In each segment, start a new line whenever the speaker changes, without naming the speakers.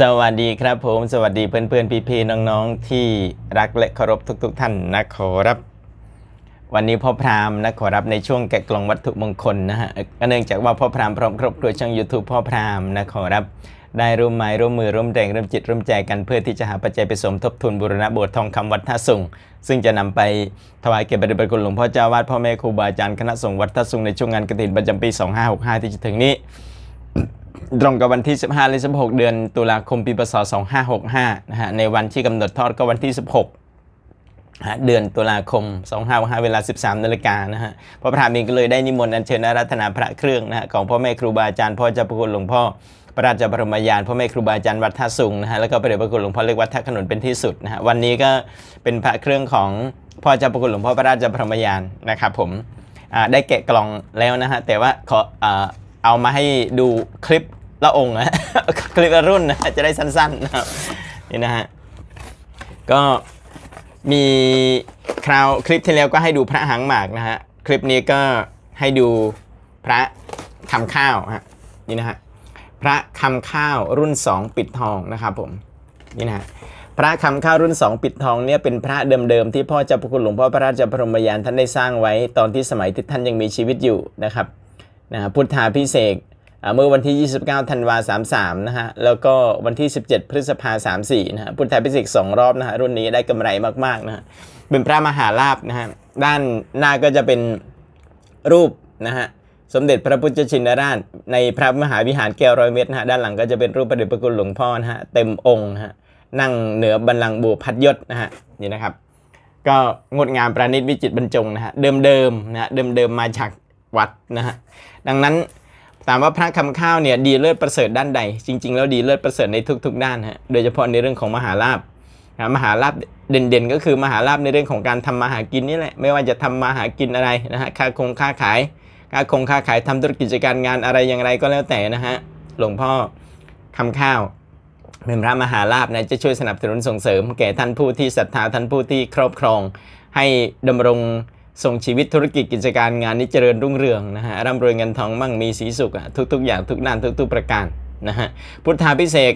สวัสดีครับผม สวัสดีเพื่อนๆ พี่ๆ น้องๆ ที่รักและเคารพทุก ๆ ท่านนะขอรับ วันนี้พ่อพรามนะขอรับในช่วงแกะกล่องวัตถุมงคลนะฮะก็เนื่องจากว่าพ่อพรามพร้อมครอบครัวช่อง YouTube พ่อพรามนะขอรับ ได้ร่วมไม้ร่วมมือร่วมแรงร่วมจิตร่วมใจกันเพื่อที่จะหาปัจจัยไปสมทบทุนบูรณะโบสถ์ทองคำวัดท่าสุงซึ่งจะนำไปถวายเกียรติบริบทคุณหลวงพ่อเจ้าวาดพ่อแม่ครูบาอาจารย์คณะสงฆ์วัดท่าสุงในช่วงงานกฐินประจำปี 2565 ที่จะถึงนี้ ตรงกับวันที่ 15 และ 16 เดือนตุลาคมปีพศ 2565 นะฮะ ในวันที่กำหนดทอดก็วันที่ 16 เดือนตุลาคม 2565 เวลา 13 นาฬิกานะฮะ พระพระธรรมเองก็เลยได้นิมนต์อัญเชิญอาราธนาพระเครื่องนะฮะของพ่อแม่ครูบาอาจารย์พ่อเจ้าพระคุณหลวงพ่อพระราชบรมยานพ่อแม่ครูบาอาจารย์วัดท่าสุงนะฮะแล้วก็พระเดชพระคุณหลวงพ่อเล็กวัดท่าขนุนเป็นที่สุดนะฮะวันนี้ก็เป็นพระเครื่องของพ่อเจ้าพระคุณหลวงพ่อพระราชบรมยานนะครับผมได้แกะกล่องแล้วนะฮะแต่ว่าขออา เอามาให้ดูคลิปละองค์นะ คลิปละรุ่นนะจะได้สั้นๆนะครับนี่นะฮะก็มีคราวคลิปที่แล้วก็ให้ดูพระหางหมากนะฮะคลิปนี้ก็ให้ดูพระคำข้าวฮะนี่นะฮะพระคำข้าวรุ่น 2 ปิดทองนะครับผมนี่นะฮะพระคำข้าวรุ่น 2 ปิดทองเนี่ยเป็นพระเดิมๆที่พ่อเจ้าพระคุณหลวงพ่อพระราชบรมยานท่านได้สร้างไว้ตอนที่สมัยที่ท่านยังมีชีวิตอยู่นะครับ นะฮะพุทธาพิเศษเมื่อวันที่ 29 ธันวา 33 นะฮะ แล้วก็วันที่ 17 พฤษภา 34 นะฮะ พุทธาพิเศษสองรอบนะฮะ รุ่นนี้ได้กำไรมากๆนะฮะ เป็นพระมหาลาภนะฮะ ด้านหน้าก็จะเป็นรูปนะฮะ สมเด็จพระพุทธชินราช ในพระมหาวิหารแก้วร้อยเม็ดนะฮะ ด้านหลังก็จะเป็นรูปพระเดชพระคุณหลวงพ่อนะฮะ เต็มองค์นะฮะ นั่งเหนือบัลลังก์บูพัดยศนะฮะ นี่นะครับ ก็งดงามประณีตวิจิตรบรรจงนะฮะ เดิมๆนะฮะ เดิมๆมาจาก วัดนะฮะดังนั้นถามว่าพระคำข้าวเนี่ยดีเลิศประเสริฐด้านใด จริง ๆ แล้วดีเลิศประเสริฐในทุก ๆ ด้านฮะโดยเฉพาะในเรื่องของมหาลาภนะมหาลาภเด่นๆ ก็คือมหาลาภในเรื่องของการทำมาหากินนี่แหละไม่ว่าจะทำมาหากินอะไรนะฮะค้าคงค้าขายค้าคงค้าขายทำธุรกิจการงานอะไรอย่างไรก็แล้วแต่นะฮะหลวงพ่อคำข้าวเป็นพระมหาลาภนะจะช่วยสนับสนุนส่งเสริม แก่ท่านผู้ที่ศรัทธาท่านผู้ที่ครอบครอง ให้ดำรง ส่งชีวิตธุรกิจกิจการงานนี้เจริญรุ่งเรืองนะฮะร่ำรวยเงินทองมั่งมีสีสุขอะทุกๆอย่างทุกด้านทุกๆประการนะฮะพุทธาพิเศษ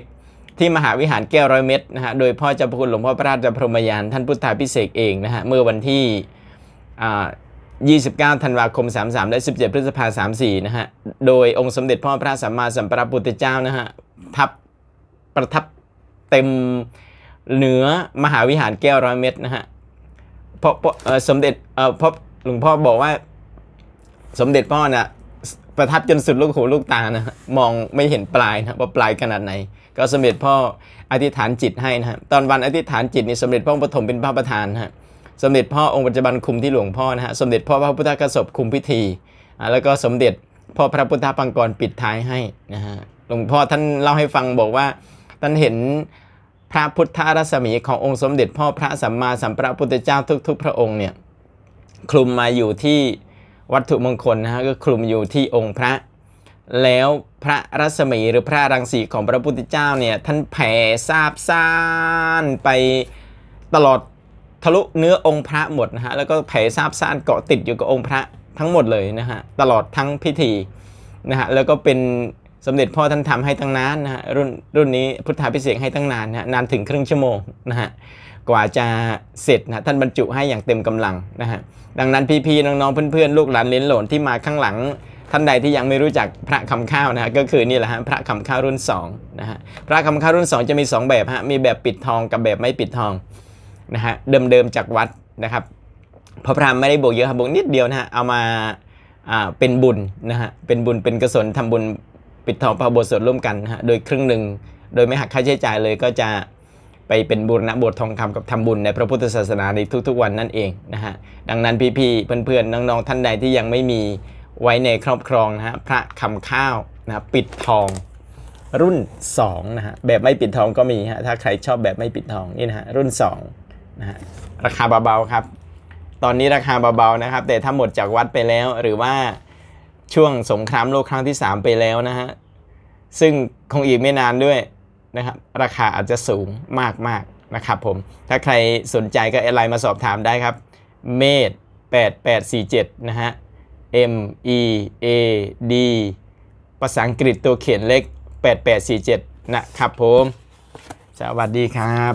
ที่มหาวิหารแก้วร้อยเม็ดนะฮะโดยพ่อเจ้าพระคุณหลวงพ่อพระราชพรหมยานท่านพุทธาพิเศษเองนะฮะเมื่อวันที่29 ธันวาคม 33 และ 17 พฤษภาคม34 นะฮะ โดยองค์สมเด็จพ่อพระสัมมาสัมพุทธเจ้านะฮะ ทับประทับเต็มเหนือมหาวิหารแก้วร้อยเม็ดนะฮะ พราะเพราะสมเด็จเอ่อเพราะหลวงพ่อบอกว่า สมเด็จพ่อน่ะ ประทับจนสุดลูกหูลูกตานะมองไม่เห็นปลายนะว่าปลายขนาดไหน ก็สมเด็จพ่ออธิษฐานจิตให้นะฮะตอนวันอธิษฐานจิตนี่สมเด็จพ่อปฐมเป็นพระประธานฮะสมเด็จพ่อองค์ปัจจุบันคุมที่หลวงพ่อนะฮะสมเด็จพ่อพระพุทธกสบคุมพิธีอ่าแล้วก็สมเด็จพ่อพระพุทธปังกรปิดท้ายให้นะฮะหลวงพ่อท่านเล่าให้ฟังบอกว่าท่านเห็น พระพุทธรัศมีขององค์สมเด็จพ่อพระสัมมาสัมพุทธเจ้าทุก ๆ พระองค์เนี่ยคลุมมาอยู่ที่วัตถุมงคลนะฮะก็คลุมอยู่ที่องค์พระ แล้วพระรัศมีหรือพระรังสีของพระพุทธเจ้าเนี่ยท่านแผ่ซาบซ่านไปตลอดทะลุเนื้อองค์พระหมดนะฮะแล้วก็แผ่ซาบซ่านเกาะติดอยู่กับองค์พระทั้งหมดเลยนะฮะตลอดทั้งพิธีนะฮะแล้วก็เป็น สมเด็จพ่อท่านทำให้ตั้งนานนะฮะรุ่นรุ่นนี้พุทธาพิเศษให้ตั้งนานนะนานถึงครึ่งชั่วโมงนะฮะกว่าจะเสร็จนะท่านบรรจุให้อย่างเต็มกำลังนะฮะดังนั้นพี่ๆน้องๆเพื่อนๆลูกหลานเลนหลนที่มาข้างหลังท่านใดที่ยังไม่รู้จักพระคำข้าวนะฮะก็คือนี่แหละฮะพระคำข้าวรุ่น2นะฮะพระคำข้าวรุ่น 2 จะมี 2 แบบฮะมีแบบปิดทองกับแบบไม่ปิดทองนะฮะเดิมๆจากวัดนะครับพระพรามไม่ได้บวกเยอะครับบวกนิดเดียวนะฮะเอามาอ่าเป็นบุญนะฮะเป็นบุญเป็นกุศลทำบุญ ปิดทองพระโบสถร่วมกันฮะโดยครึ่งหนึ่งโดยไม่หักค่าใช้จ่ายเลยก็จะไปเป็นบูรณะโบสถ์ทองคำกับทำบุญในพระพุทธศาสนาในทุกๆวันนั่นเองนะฮะดังนั้นพี่ๆเพื่อนๆน้องๆท่านใดที่ยังไม่มีไว้ในครอบครองนะฮะพระคำข้าวนะปิดทองรุ่น2นะฮะแบบไม่ปิดทองก็มีฮะถ้าใครชอบแบบไม่ปิดทองนี่นะฮะรุ่น2นะฮะราคาเบาๆครับ ตอนนี้ราคาเบาๆนะครับ แต่ถ้าหมดจากวัดไปแล้วหรือว่า ช่วงสงครามโลกครั้งที่ 3 ไปแล้วนะฮะ ซึ่งคงอีกไม่นานด้วยนะครับ ราคาอาจจะสูงมากๆนะครับผม ถ้าใครสนใจก็แอดไลน์มาสอบถามได้ครับ เมด8847 นะฮะ M E A D ภาษาอังกฤษตัวเขียนเลข8847 นะครับผม สวัสดีครับ